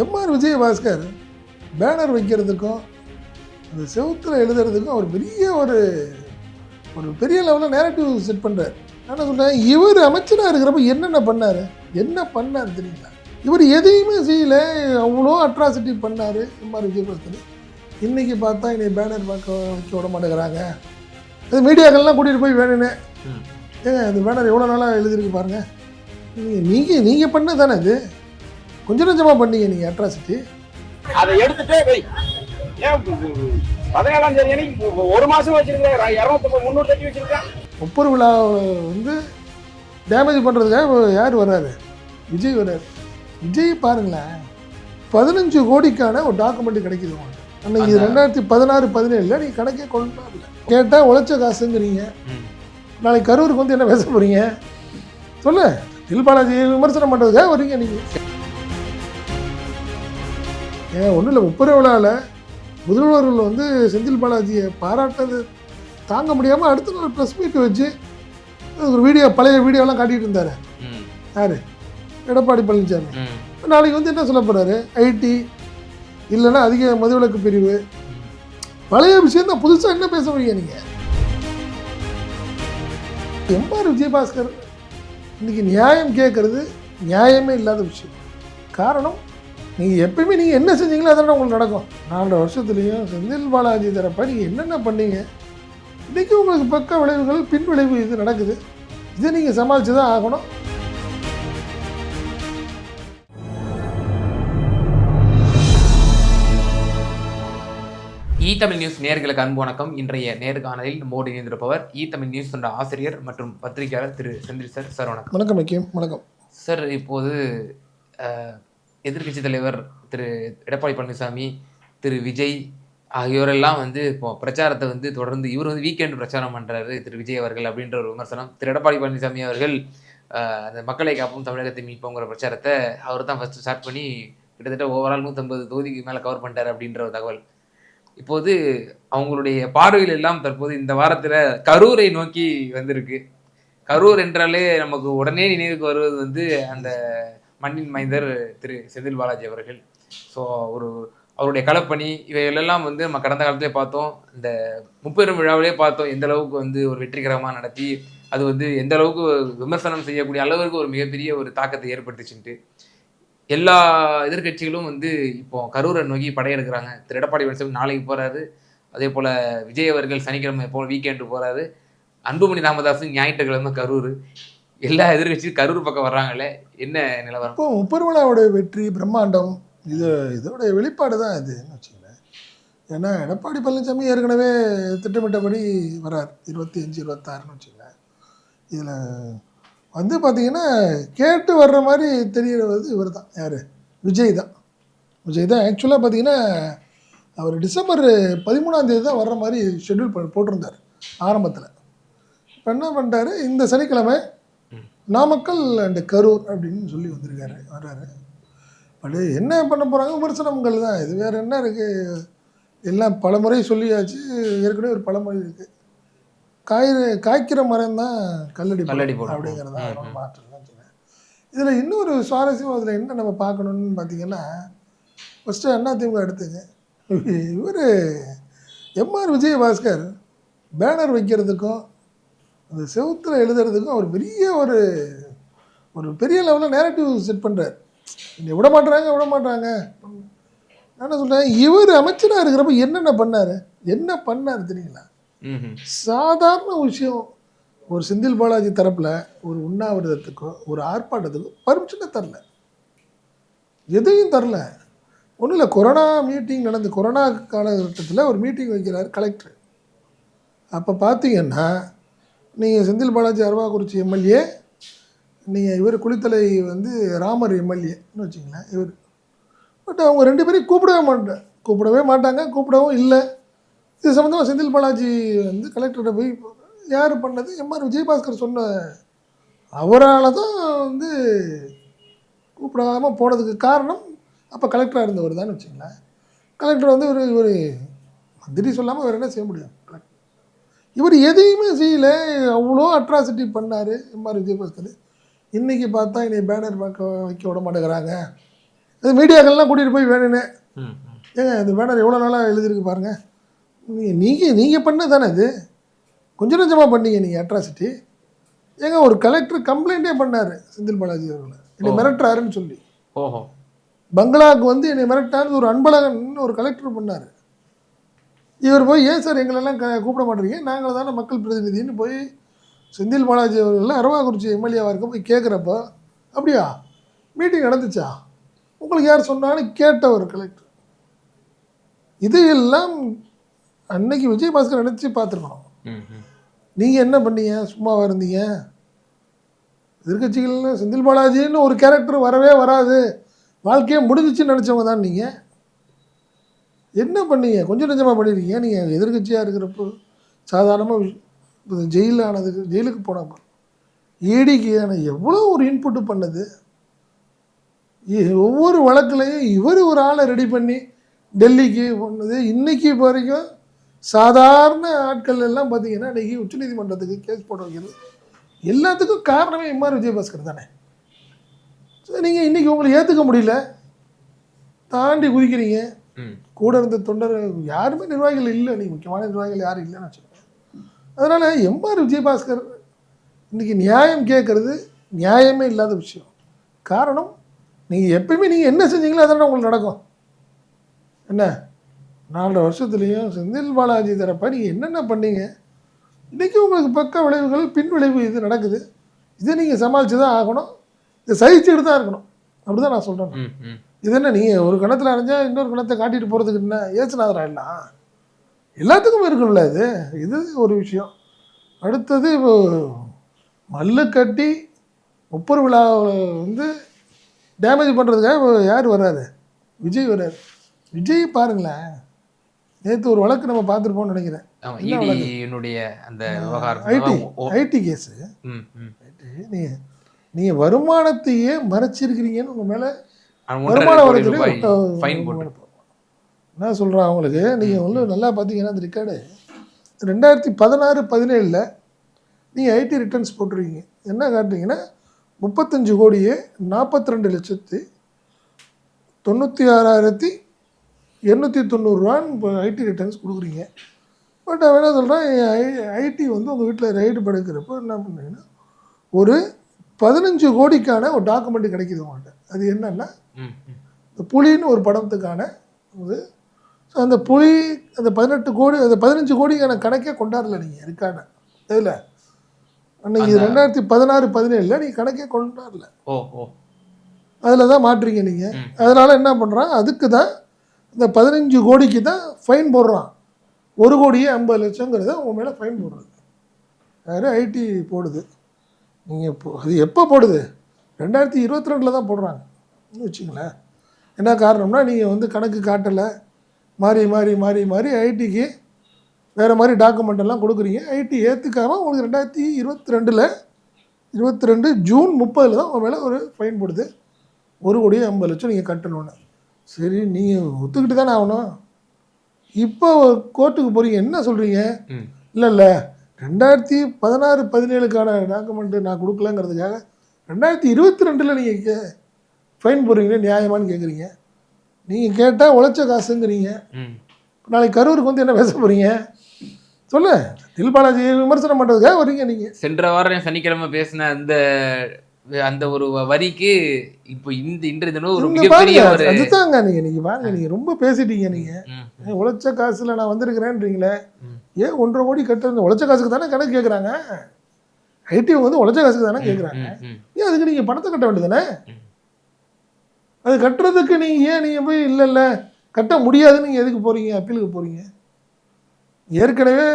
MR Vijayabaskar banner வைக்கிறதுக்கும் அந்த செவுத்தில் எழுதுறதுக்கும் அவர் பெரிய ஒரு ஒரு பெரிய லெவலில் நேரட்டிவ் செட் பண்ணுறாரு நான் என்ன சொல்கிறேன் இவர் அமைச்சராக இருக்கிறப்ப என்னென்ன பண்ணார்? என்ன பண்ணார் தெரியுங்களா? இவர் எதையுமே செய்யல. அவ்வளோ அட்ராசிட்டி பண்ணார் எம்ஆர் விஜயபாஸ்கர். இன்றைக்கி பார்த்தா இன்னைக்கு பேனர் பார்க்க வைக்க விட மாட்டேங்கிறாங்க. அது மீடியாக்கள்லாம் கூட்டிகிட்டு போய் வேணும்னு. ம். ஏங்க இந்த பேனர் எவ்வளோ நாளாக எழுதிருக்கு பாருங்க. நீங்கள் நீங்கள் நீங்கள் பண்ண தானே இது? கொஞ்சம் கொஞ்சமாக பண்ணீங்க நீங்கள் அட்ராசிட்டி அதை எடுத்துட்டே வை ஏன் பதினேழாம் தேதி அன்னைக்கு ஒரு மாசம் வச்சிருக்கேன் இரநூத்தி முந்நூறு தட்டி வச்சிருக்கேன் ஒப்பர் விழா வந்து டேமேஜ் பண்ணுறதுக்காக யார் வர்றாரு? விஜய் வர்றாரு. விஜய் பாருங்களேன் பதினஞ்சு கோடிக்கான ஒரு டாக்குமெண்ட் கிடைக்குது உங்களுக்கு அன்னைக்கு ரெண்டாயிரத்தி பதினாறு பதினேழில் நீங்கள் கணக்கே கொண்டு கேட்டால் உழைச்ச காசுங்கிறீங்க. நாளைக்கு கரூருக்கு வந்து என்ன பேச போகிறீங்க சொல்லு. தில் பாலாஜி விமர்சனம் பண்ணுறதுக்காக வரீங்க நீங்கள் ஏன் ஒன்றும் இல்லை முப்பது விழாவில் முதல்வர்கள் வந்து செந்தில் பாலாஜியை பாராட்டது தாங்க முடியாமல் அடுத்த நாள் ப்ரெஸ் மீட் வச்சு ஒரு வீடியோ பழைய வீடியோலாம் காட்டிகிட்டு இருந்தார். யார்? எடப்பாடி பழனிசாமி. நாளைக்கு வந்து என்ன சொல்ல போகிறாரு ஐடி இல்லைன்னா அதிக மதுவிலக்கு பிரிவு. பழைய விஷயம் தான் புதுசாக என்ன பேச முடியும் நீங்கள் எம்ஆர் விஜயபாஸ்கர் இன்னைக்கு நியாயம் கேட்கறது நியாயமே இல்லாத விஷயம். காரணம் நீங்கள் எப்பயுமே நீங்கள் என்ன செஞ்சீங்களோ அதான உங்களுக்கு நடக்கும். நாலரை வருஷத்துலேயும் செந்தில் பாலாஜி தரப்ப நீங்கள் என்னென்ன பண்ணீங்க? இன்றைக்கி உங்களுக்கு பக்க விளைவுகள் பின் விளைவு இது நடக்குது. இதை நீங்கள் சமாளித்து தான் ஆகணும். இ தமிழ் நியூஸ் நேர்களுக்கு அன்பு வணக்கம். இன்றைய நேர்காணலில் நம்மோடு இணைந்திருப்பவர் இ தமிழ் நியூஸ் என்ற ஆசிரியர் மற்றும் பத்திரிகையாளர் திரு செந்தில் சார். சார் வணக்கம். வணக்கம் வணக்கம். சார் இப்போது எதிர்கட்சி தலைவர் திரு எடப்பாடி பழனிசாமி திரு விஜய் ஆகியோரெல்லாம் வந்து இப்போ பிரச்சாரத்தை வந்து தொடர்ந்து இவர் வந்து வீக்கெண்ட் பிரச்சாரம் பண்ணுறாரு திரு விஜய் அவர்கள் அப்படின்ற ஒரு விமர்சனம். திரு எடப்பாடி பழனிசாமி அவர்கள் அந்த மக்களை காப்போம் தமிழகத்தை மீட்போங்கிற பிரச்சாரத்தை அவர் தான் ஃபஸ்ட்டு ஸ்டார்ட் பண்ணி கிட்டத்தட்ட ஓவரால் நூற்றம்பது தொகுதிக்கு மேலே கவர் பண்ணிட்டார் அப்படின்ற ஒரு தகவல். இப்போது அவங்களுடைய பார்வையில் எல்லாம் தற்போது இந்த வாரத்தில் கரூரை நோக்கி வந்திருக்கு. கரூர் என்றாலே நமக்கு உடனே நினைவுக்கு வருவது வந்து அந்த மண்ணின் மைந்தர் திரு செந்தில் பாலாஜி அவர்கள். ஸோ ஒரு அவருடைய களப்பணி இவைகளெல்லாம் வந்து நம்ம கடந்த காலத்திலே பார்த்தோம். இந்த முப்பெரும் விழாவிலே பார்த்தோம். எந்த அளவுக்கு வந்து ஒரு வெற்றிகரமாக நடத்தி அது வந்து எந்த அளவுக்கு விமர்சனம் செய்யக்கூடிய அளவுக்கு ஒரு மிகப்பெரிய ஒரு தாக்கத்தை ஏற்படுத்துச்சுன்ட்டு. எல்லா எதிர்க்கட்சிகளும் வந்து இப்போ கரூரை நோக்கி படையெடுக்கிறாங்க. திரு எடப்பாடி பழனிசாமி நாளைக்கு போகிறாரு அதே போல் விஜய் அவர்கள் சனிக்கிழமை போல் வீக்கெண்டு போகிறாரு அன்புமணி ராமதாஸும் ஞாயிற்றுக்கிழமை கரூர். எல்லா எதிர்கட்சி கரூர் பக்கம் வர்றாங்களே என்ன நிலவரம்? இப்போ முப்பெருவிழாவோட வெற்றி பிரம்மாண்டம் இது இதோட வெளிப்பாடு தான் இதுன்னு வச்சுக்கோங்களேன். ஏன்னா எடப்பாடி பழனிசாமி ஏற்கனவே திட்டமிட்டபடி வரார் இருபத்தி அஞ்சு இருபத்தாறுன்னு வச்சுக்கோங்களேன். இதில் வந்து பார்த்தீங்கன்னா கேட்டு வர்ற மாதிரி தெரிகிறது இவர் தான் யார்? விஜய் தான். விஜய் தான் ஆக்சுவலாக பார்த்தீங்கன்னா அவர் டிசம்பர் பதிமூணாம் தேதி தான் வர்ற மாதிரி ஷெட்யூல் போட்டிருந்தார் ஆரம்பத்தில். இப்போ என்ன பண்ணிட்டாரு இந்த சனிக்கிழமை நாமக்கல் அண்ட் கரூர் அப்படின்னு சொல்லி வந்திருக்காரு வர்றாரு. பட் என்ன பண்ண போகிறாங்க விமர்சனங்கள் தான். இது வேறு என்ன இருக்குது எல்லாம் பலமுறை சொல்லியாச்சு. ஏற்கனவே ஒரு பழமொழி இருக்குது காய் காய்க்கிற மரம் தான் கல்லடி கல்லடி. அப்படிங்கிறதா. மாற்றம் இதில் இன்னொரு சுவாரஸ்யம் அதில் என்ன நம்ம பார்க்கணுன்னு பார்த்தீங்கன்னா ஃபஸ்ட்டு அதிமுக எடுத்துங்க இவர் எம்ஆர் விஜயபாஸ்கர் பேனர் வைக்கிறதுக்கும் அந்த செவுத்தில் எழுதுறதுக்கும் அவர் பெரிய ஒரு ஒரு பெரிய லெவலில் நேரட்டிவ் செட் பண்ணுறார் இங்கே விட மாட்டுறாங்க விட மாட்டாங்க நான் என்ன சொல்கிறேன் இவர் அமைச்சராக இருக்கிறப்ப என்னென்ன பண்ணார்? என்ன பண்ணார் தெரியுங்களா. சாதாரண விஷயம் ஒரு செந்தில் பாலாஜி தரப்பில் ஒரு உண்ணாவிரதத்துக்கோ ஒரு ஆர்ப்பாட்டத்துக்கோ பர்மிஷனே தரல. எதையும் தரல. ஒன்றும் இல்லை கொரோனா மீட்டிங் நடந்து கொரோனா காலகட்டத்தில் ஒரு மீட்டிங் வைக்கிறார் கலெக்டர் அப்போ பார்த்தீங்கன்னா நீங்கள் செந்தில் பாலாஜி அரவாக்குறிச்சி எம்எல்ஏ நீங்கள் இவர் குளித்தலை வந்து ராமர் எம்எல்ஏன்னு வச்சிங்களேன் இவர். பட் அவங்க ரெண்டு பேரையும் கூப்பிடவே மாட்டேன். கூப்பிடவே மாட்டாங்க கூப்பிடவும் இல்லை. இது சம்மந்தமாக செந்தில் பாலாஜி வந்து கலெக்டர்கிட்ட போய் யார் பண்ணது? எம்ஆர் விஜயபாஸ்கர் சொன்ன அவரால் தான் வந்து கூப்பிடாம போனதுக்கு காரணம் அப்போ கலெக்டராக இருந்தவர் தான் வச்சுங்களேன் கலெக்டர் வந்து ஒரு ஒரு மந்திரி சொல்லாமல் வேறு என்ன செய்ய முடியும்? இவர் எதையுமே செய்யல. அவ்வளோ அட்ராசிட்டி பண்ணார். எம்ஆர் விஜயபாஸ்கர். இன்றைக்கி பார்த்தா இன்னைக்கு பேனர் பார்க்க வைக்க விட மாட்டேங்கிறாங்க. அது மீடியாக்கள்லாம் கூட்டிகிட்டு போய் ம். ஏங்க இந்த பேனர் எவ்வளோ நாளாக எழுதிருக்கு பாருங்க. நீங்கள் நீங்கள் நீங்கள் பண்ண தானே இது? கொஞ்சம் கொஞ்சமாக பண்ணீங்க நீங்கள் அட்ராசிட்டி ஏங்க ஒரு கலெக்டர் கம்ப்ளைண்ட்டே பண்ணார் செந்தில் பாலாஜி அவர்களை. என்னை. மிரட்டுறாருன்னு சொல்லி. ஓஹோ. பங்களாவுக்கு வந்து என்னை மிரட்டான்னு ஒரு அன்பழகன் ஒரு கலெக்டர் பண்ணார். இவர் போய் ஏன் சார் எங்களெல்லாம் க கூப்பிட மாட்டேறீங்க? நாங்கள் தானே மக்கள் பிரதிநிதின்னு போய் செந்தில் பாலாஜி அவர்கள் அரவாக்குறிச்சி எம்எல்ஏவாக இருக்க போய் கேட்குறப்போ அப்படியா? மீட்டிங் நடந்துச்சா? உங்களுக்கு யார் சொன்னான்னு கேட்ட ஒரு கலெக்டர் இதையெல்லாம் அன்னைக்கு விஜயபாஸ்கர் நினச்சி பார்த்துருக்கணும். நீங்கள் என்ன பண்ணீங்க? சும்மாவா இருந்தீங்க? எதிர்கட்சிகள் செந்தில் பாலாஜின்னு ஒரு கேரக்டர் வரவே வராது. வாழ்க்கையே முடிஞ்சிச்சுன்னு நினச்சவங்க தான் நீங்கள் என்ன பண்ணீங்க? கொஞ்சம் நெஞ்சமாக பண்ணிருக்கீங்க. நீங்கள் எதிர்கட்சியாக இருக்கிறப்போ சாதாரணமாக ஜெயிலில் ஆனதுக்கு ஜெயிலுக்கு போனப்போ ஈடிக்கு எவ்வளோ ஒரு இன்புட்டு பண்ணது? ஒவ்வொரு வழக்குலையும் இவர் ஒரு ஆளை ரெடி பண்ணி டெல்லிக்கு பண்ணது இன்றைக்கி இப்போ வரைக்கும் சாதாரண ஆட்கள் எல்லாம் பார்த்தீங்கன்னா இன்னைக்கு உச்சநீதிமன்றத்துக்கு கேஸ் போட வைக்கிறது. எல்லாத்துக்கும் காரணமே எம்ஆர் விஜயபாஸ்கர் தானே. ஸோ நீங்கள் இன்றைக்கி உங்களை ஏற்றுக்க முடியல. தாண்டி குதிக்கிறீங்க. ம். கூட இருந்த தொண்டர் யாருமே நிர்வாகிகள் இல்லை. நீங்கள் முக்கியமான நிர்வாகிகள் யாரும் இல்லைன்னு வச்சுக்கோங்க. அதனால் எம்ஆர் விஜயபாஸ்கர் இன்றைக்கி நியாயம் கேட்குறது நியாயமே இல்லாத விஷயம். காரணம் நீங்கள் எப்பயுமே நீங்கள் என்ன செஞ்சீங்களோ அதான உங்களுக்கு நடக்கும். என்ன? நாலரை வருஷத்துலேயும் செந்தில் பாலாஜி தரப்ப நீங்கள் என்னென்ன பண்ணீங்க? இன்றைக்கி உங்களுக்கு பக்க விளைவுகள் பின் விளைவு இது நடக்குது. இதை நீங்கள் சமாளித்து தான் ஆகணும். இதை சகிச்சுக்கிட்டு தான் இருக்கணும் அப்படி தான் நான் சொல்கிறேன் இது என்ன நீங்கள் ஒரு கணத்தில் அரைஞ்சா இன்னொரு கணத்தை காட்டிட்டு போகிறதுக்கு என்ன? ஏசுநாதரா எல்லாம் எல்லாத்துக்கும் இருக்கணும்ல இது. இது ஒரு விஷயம். அடுத்தது இப்போ மல்லு கட்டி முப்பது விழாவில் வந்து டேமேஜ் பண்ணுறதுக்காக இப்போ யார் வராது விஜய் வராது விஜய் பாருங்களேன். நேற்று ஒரு வழக்கு நம்ம பார்த்துருப்போம்னு நினைக்கிறேன். ஆமா, என்ன வழக்கு? ED-னுடைய அந்த ஐடி ஐடி கேஸு. நீங்கள் நீங்கள் வருமானத்தையே மறைச்சிருக்கிறீங்கன்னு உங்கள் மேலே வருமான வரித்துறை ரூபாய் ஃபைன் போட்டு என்ன சொல்கிறேன் அவங்களுக்கு? நீங்கள் வந்து நல்லா பார்த்தீங்கன்னா அந்த ரெக்கார்டு ரெண்டாயிரத்தி பதினாறு பதினேழில் நீங்கள் ஐடி ரிட்டர்ன்ஸ் போட்டிருக்கீங்க. என்ன காட்டுறீங்கன்னா முப்பத்தஞ்சு கோடியே நாற்பத்தி ரெண்டு லட்சத்தி தொண்ணூற்றி ஆறாயிரத்தி எண்ணூற்றி தொண்ணூறுரூவான்னு இப்போ ஐடி ரிட்டர்ன்ஸ் கொடுக்குறீங்க. பட் அவன் என்ன சொல்கிறான் ஐடி வந்து உங்கள் வீட்டில் ரைடு படுக்கிறப்போ என்ன பண்ணுறீங்கன்னா ஒரு பதினஞ்சு கோடிக்கான ஒரு டாக்குமெண்ட் கிடைக்குது உங்கள்கிட்ட அது என்னன்னா. இந்த புலின்னு ஒரு படத்துக்கான இது. ஸோ அந்த புலி அந்த பதினெட்டு கோடி அந்த பதினஞ்சு கோடிக்கான கணக்கே கொண்டாடல நீங்கள் ரெக்கார்டை இதில் அன்னைக்கு ரெண்டாயிரத்தி பதினாறு பதினேழில் நீங்கள் கணக்கே கொண்டாடல. ஓ ஓ. அதில் தான் மாட்டுறீங்க நீங்கள். அதனால் என்ன பண்ணுறான் அதுக்கு தான் இந்த பதினஞ்சு கோடிக்கு தான் ஃபைன் போடுறான். ஒரு கோடியே ஐம்பது லட்சங்கிறத உங்கள் மேலே ஃபைன் போடுறது. யார் ஐடி போடுது. நீங்கள் இப்போ அது எப்போ போடுது? ரெண்டாயிரத்தி இருபத்தி ரெண்டில் தான் போடுறாங்க. வச்சுங்களேன் என்ன காரணம்னா நீங்கள் வந்து கணக்கு காட்டலை. மாறி மாறி மாறி மாறி ஐடிக்கு வேறு மாதிரி டாக்குமெண்ட் எல்லாம் கொடுக்குறீங்க. ஐடி ஏற்றுக்காமல் உங்களுக்கு ரெண்டாயிரத்தி இருபத்தி ரெண்டில் இருபத்தி ரெண்டு ஜூன் முப்பதில் தான் உங்கள் மேலே ஒரு ஃபைன் போடுது. ஒரு கோடியே ஐம்பது லட்சம் நீங்கள் கட்டணும்னு. சரி நீங்கள் ஒத்துக்கிட்டு தானே ஆகணும். இப்போ கோர்ட்டுக்கு போகிறீங்க என்ன சொல்கிறீங்க. இல்லை இல்லை. ரெண்டாயிரத்தி பதினாறு பதினேழுக்கான டாக்குமெண்ட்டு நான் கொடுக்கலங்கிறதுக்காக ரெண்டாயிரத்தி இருபத்தி ரெண்டில் நீங்கள் ஃபைன் போடுறீங்களே? நியாயமான்னு கேட்குறீங்க நீங்கள் கேட்டால் உழைச்ச காசுங்கிறீங்க. நாளைக்கு கரூருக்கு வந்து என்ன பேச போகிறீங்க சொல்லு. தில் பாலாஜி விமர்சனம் பண்ணுறதுக்காக வரீங்க நீங்கள் சென்ற வாரம் சனிக்கிழமை பேசின அந்த அந்த ஒரு வரிக்கு இப்போ இந்த இன்றைய தினம் ஒரு மிகப்பெரிய ஒரு அதுதாங்க நீங்கள் நீங்கள் பாருங்க நீங்கள் ரொம்ப பேசிட்டீங்க நீங்கள் உழைச்ச காசுல நான் வந்திருக்கிறேன்றீங்களே. ஏன் ஒன்றரை கோடி கட்டுறது? உழைச்ச காசுக்கு தானே கணக்கு கேட்குறாங்க ஐடி வந்து உழைச்ச காசுக்கு தானே கேட்குறாங்க. ஏன் அதுக்கு நீங்கள் பணத்தை கட்ட வேண்டியதானே. அது கட்டுறதுக்கு நீங்கள் ஏன் நீங்கள் போய் இல்லை இல்லை கட்ட முடியாதுன்னு நீங்கள் எதுக்கு போகிறீங்க அப்பீலுக்கு போகிறீங்க ஏற்கனவே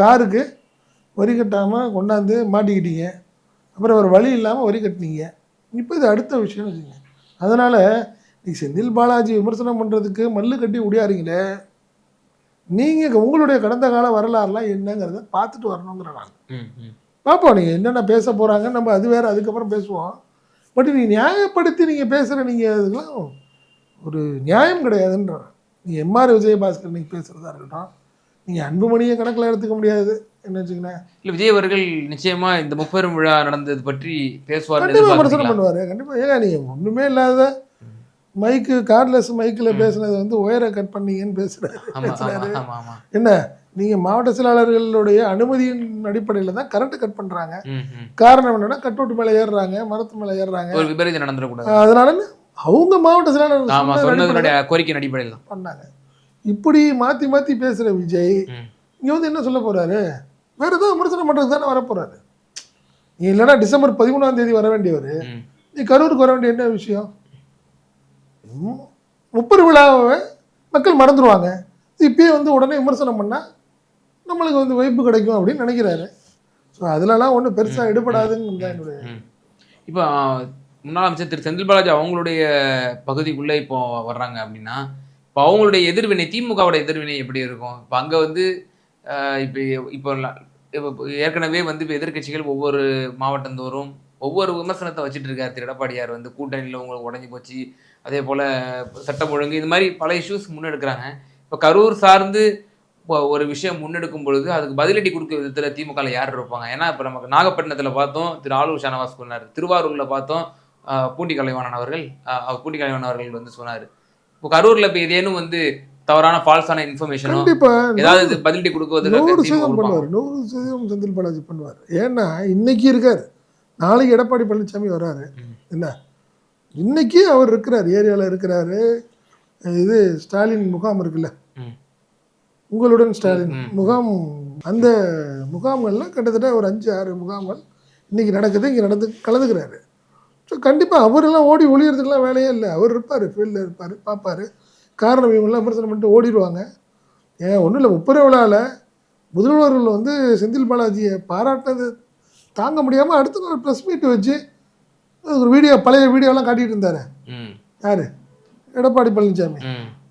காருக்கு வரி கட்டாமல் கொண்டாந்து மாட்டிக்கிட்டீங்க. அப்புறம் ஒரு வழி இல்லாமல் வரி கட்டினீங்க. இப்போ இது அடுத்த விஷயம் வச்சுங்க அதனால் நீ செந்தில் பாலாஜி விமர்சனம் பண்ணுறதுக்கு மல்லு கட்டி உடையாறீங்களே? நீங்கள் உங்களுடைய கடந்த கால வரலாறுலாம் என்னங்கிறத பார்த்துட்டு வரணுங்கிற நான். பார்ப்போம் நீங்கள் என்னென்ன பேச போகிறாங்க நம்ம அது வேறு அதுக்கப்புறம் பேசுவோம். பட் நீங்கள் நியாயப்படுத்தி நீங்கள் பேசுகிற நீங்கள் அதுக்கெல்லாம் ஒரு நியாயம் கிடையாதுன்ற. நீங்கள் எம்ஆர் விஜயபாஸ்கர் நீங்கள் பேசுகிறதா இருக்கட்டும். நீங்கள் அன்புமணியை கணக்கில் எடுத்துக்க முடியாது என்ன வச்சுக்கங்களேன் இல்ல விஜய் அவர்கள் நிச்சயமா இந்த முப்பெரும் விழா நடந்தது பற்றி பேசுவார் கண்டிப்பாக விமர்சனம் பண்ணுவார் கண்டிப்பாக ஏங்க நீங்கள் ஒன்றுமே இல்லாத மைக்கு கார்ட்லெஸ் மைக்கில் பேசுனது வந்து ஒயரை கட் பண்ணீங்கன்னு ஆமா என்ன? நீங்க மாவட்ட செயலாளர்களுடைய அனுமதியின் அடிப்படையில் தான் கரண்ட் கட் ம். காரணம் என்னன்னா கட்டோட்டு மேலே ஏறுறாங்க மரத்து மேலே ஏறுறாங்க. ஒரு விபரீதம் நடந்துடக்கூடாது. அதனால அவங்க மாவட்ட செயலாளர் ஆமா சொன்னதன் அடிப்படையில சொன்னதனுடைய கோரிக்கையின் அடிப்படையில் தான். பண்ணாங்க. இப்படி மாத்தி மாத்தி பேசுற விஜய். இங்க வந்து என்ன சொல்ல போறாரு? வேற ஏதோ விமர்சனம் பண்றதுக்கு தானே வர போறாரு நீ இல்லைன்னா டிசம்பர் பதிமூணாம் தேதி வர வேண்டியவர். நீ கரூருக்கு வர வேண்டிய என்ன விஷயம்? ம், முப்பது விழாவை மக்கள் மறந்துடுவாங்க இப்பயே வந்து உடனே விமர்சனம் பண்ணா நம்மளுக்கு வந்து வைப்பு கிடைக்கும் அப்படின்னு நினைக்கிறாரு. ஸோ அதுலலாம் ஒன்றும் பெருசாக எடுபடாதுன்னு தான் என்னுடைய. இப்போ முன்னாள் அமைச்சர் திரு செந்தில் பாலாஜி அவங்களுடைய பகுதிக்குள்ள இப்போ வர்றாங்க அப்படின்னா இப்போ அவங்களுடைய எதிர்வினை திமுகவோட எதிர்வினை எப்படி இருக்கும்? இப்போ அங்க வந்து இப்போ இப்போ ஏற்கனவே வந்து இப்போ எதிர்க்கட்சிகள் ஒவ்வொரு மாவட்டந்தோறும் ஒவ்வொரு விமர்சனத்தை வச்சுட்டு இருக்காரு. திரு எடப்பாடியார் வந்து கூட்டணியில் உங்களுக்கு உடஞ்சி போச்சு. அதே போல சட்டம் ஒழுங்கு இது மாதிரி பல இஷ்யூஸ் முன்னெடுக்கிறாங்க. இப்போ கரூர் சார்ந்து இப்போ ஒரு விஷயம் முன்னெடுக்கும் பொழுது அதுக்கு பதிலடி கொடுக்க விதத்தில் திமுகவில் யார் இருப்பாங்க? ஏன்னா இப்போ நமக்கு நாகப்பட்டினத்தில் பார்த்தோம் திரு ஆலூர் ஷானவாஸ் சொன்னார். திருவாரூரில் பார்த்தோம் பூண்டி கலைவாணன் அவர்கள் பூண்டி கலைவாணன் அவர்கள் வந்து சொன்னார். இப்போ கரூரில் இப்போ ஏதேனும் வந்து தவறான ஃபால்ஸான இன்ஃபர்மேஷனோ ஏதாவது பதிலடி கொடுக்குவதற்கு நூறு சதவீதம். பண்ணுவார். நூறு சதவீதம் செந்தில் பாலாஜி பண்ணுவார். ஏன்னா இன்னைக்கு இருக்கார். நாளைக்கு எடப்பாடி பழனிசாமி வராரு. என்ன? இன்னைக்கு அவர் இருக்கிறார் ஏரியாவில் இருக்கிறாரு. இது ஸ்டாலின் முகாம் இருக்குல்ல. உங்களுடன் ஸ்டாலின். முகாம் அந்த முகாம்கள்லாம் கிட்டத்தட்ட ஒரு அஞ்சு ஆறு முகாம்கள் இன்னைக்கு நடக்குது இங்கே நடந்து கலந்துக்கிறாரு. ஸோ கண்டிப்பாக அவரெல்லாம் ஓடி ஒளியறதுக்கெல்லாம் வேலையே இல்லை. அவர் இருப்பார் ஃபீல்டில் இருப்பார் பார்ப்பாரு. காரணம் இவங்கெல்லாம் விமர்சனம் பண்ணிட்டு ஓடிடுவாங்க. ஏன் ஒன்றும் இல்லை முப்பது விழாவில் முதல்வர்கள் வந்து செந்தில் பாலாஜியை பாராட்டினது தாங்க முடியாமல் அடுத்த நாள் ப்ரெஸ் மீட் வச்சு ஒரு வீடியோ பழைய வீடியோலாம் காட்டிகிட்டு இருந்தார். யார்? எடப்பாடி பழனிசாமி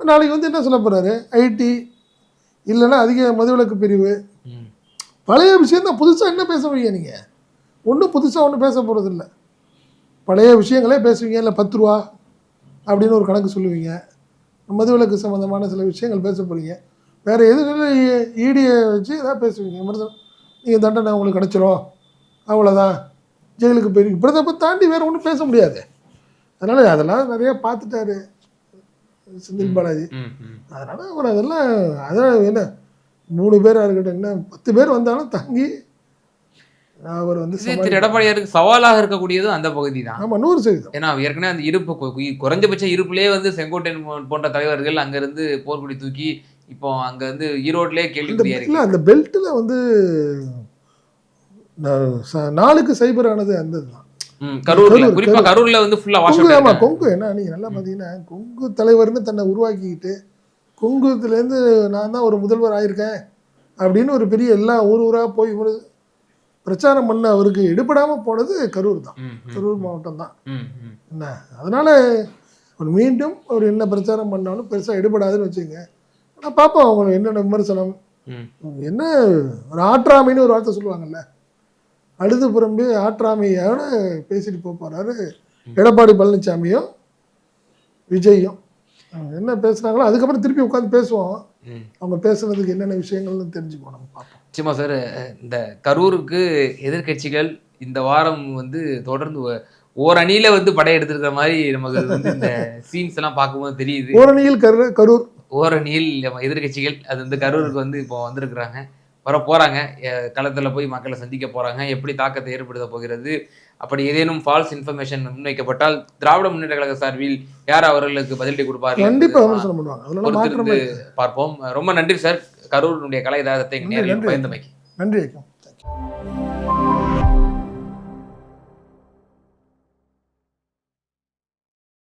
நாளைக்கு வந்து என்ன சொல்ல போகிறாரு ஐடி இல்லைன்னா அதிக மதுவிலக்கு பிரிவு. பழைய விஷயம் தான் புதுசாக என்ன பேசுவீங்க நீங்கள் ஒன்றும் புதுசாக ஒன்றும் பேச போகிறது இல்லை பழைய விஷயங்களே பேசுவீங்க இல்லை பத்து ரூபா அப்படின்னு ஒரு கணக்கு சொல்லுவீங்க. மதுவிலக்கு சம்மந்தமான சில விஷயங்கள் பேச போகிறீங்க வேறு எதுனால ஈடியை வச்சு ஏதாவது பேசுவீங்க. விமர்சனம். நீங்கள் தண்டனை உங்களுக்கு கிடச்சிரும். அவ்வளோதான் ஜெயிலுக்கு போயிருக்கீங்க இப்படி அதை தாண்டி வேறு ஒன்றும் பேச முடியாது. அதனால் அதெல்லாம் நிறைய பார்த்துட்டாரு செந்தில் பாலாஜி. அதனால் அவர் அதெல்லாம் அதான் என்ன மூணு பேராக இருக்கட்டும் என்ன பத்து பேர் வந்தாலும் தங்கி அவர் வந்து திரு எடப்பாடியாருக்கு சவாலாக இருக்கக்கூடியதும் அந்த பகுதி தான் ஆமாம் நூறு சதவீதம். ஏன்னா ஏற்கனவே அந்த இருப்பு குறைஞ்சபட்ச இருப்புலயே வந்து செங்கோட்டையன் போன்ற தலைவர்கள் அங்கிருந்து போர்க்குடி தூக்கி இப்போ அங்க வந்து ஈரோட்லயே கேள்விக்குறியா இல்லை அந்த பெல்ட்டில் வந்து நா- ச- நாலுக்கு சைபர் ஆனது அந்த இதுதான் ம், கரூர்ல. கரூர், குறிப்பா கரூர்ல வந்து ஃபுல்லா வாஷ் கொங்கு என்ன நீங்கள் நல்லா பார்த்தீங்கன்னா கொங்கு தலைவர்னு தன்னை உருவாக்கிக்கிட்டு கொங்குலேருந்து நான் தான் ஒரு முதல்வர் ஆயிருக்கேன் அப்படின்னு ஒரு பெரிய எல்லா ஊர் ஊராக போய் ஒரு பிரச்சாரம் பண்ண அவருக்கு எடுபடாமல் போனது கரூர் தான். கரூர் மாவட்டம் தான். என்ன? அதனால் ஒரு மீண்டும் அவர் என்ன பிரச்சாரம் பண்ணாலும் பெருசாக எடுபடாதுன்னு வச்சுங்க ஆனால் பார்ப்போம் அவங்க என்னென்ன விமர்சனம். என்ன ஒரு ஆற்றாமைன்னு ஒரு வார்த்தை சொல்லுவாங்கல்ல. அழுது புறம்பே ஆற்றாமையோட பேசிட்டு போக போகிறாரு எடப்பாடி பழனிசாமியும் விஜயும். அவங்க என்ன பேசுனாங்களோ அதுக்கப்புறம் திருப்பி உட்காந்து பேசுவோம். அவங்க பேசுனதுக்கு என்னென்ன விஷயங்கள்னு தெரிஞ்சுக்குவோம் நம்ம பார்ப்போம். நிச்சயமா சார் இந்த கரூருக்கு எதிர்க்கட்சிகள் இந்த வாரம் வந்து தொடர்ந்து ஓரணியில வந்து படையெடுத்திருக்கிற மாதிரி நமக்கு வந்து இந்த சீன்ஸ் எல்லாம் பார்க்கும்போது தெரியுது. ஓரணியில் கரு கரூர். ஓரணியில் நம்ம எதிர்க்கட்சிகள் அது வந்து கரூருக்கு வந்து இப்போ வந்திருக்கிறாங்க. வர போறாங்க அஹ் களத்துல போய் மக்களை சந்திக்க போறாங்க. எப்படி தாக்கத்தை ஏற்படுத்த போகிறது? அப்படி ஏதேனும் ஃபால்ஸ் இன்ஃபர்மேஷன் முன்வைக்கப்பட்டால் திராவிட முன்னேற்ற கழக சார்பில் யார் அவர்களுக்கு பதிலடி கொடுப்பார்கள். பார்ப்போம். ரொம்ப நன்றி சார் கரூருடைய கலை தாரத்தை நேரில். பயந்தமைக்கு. நன்றி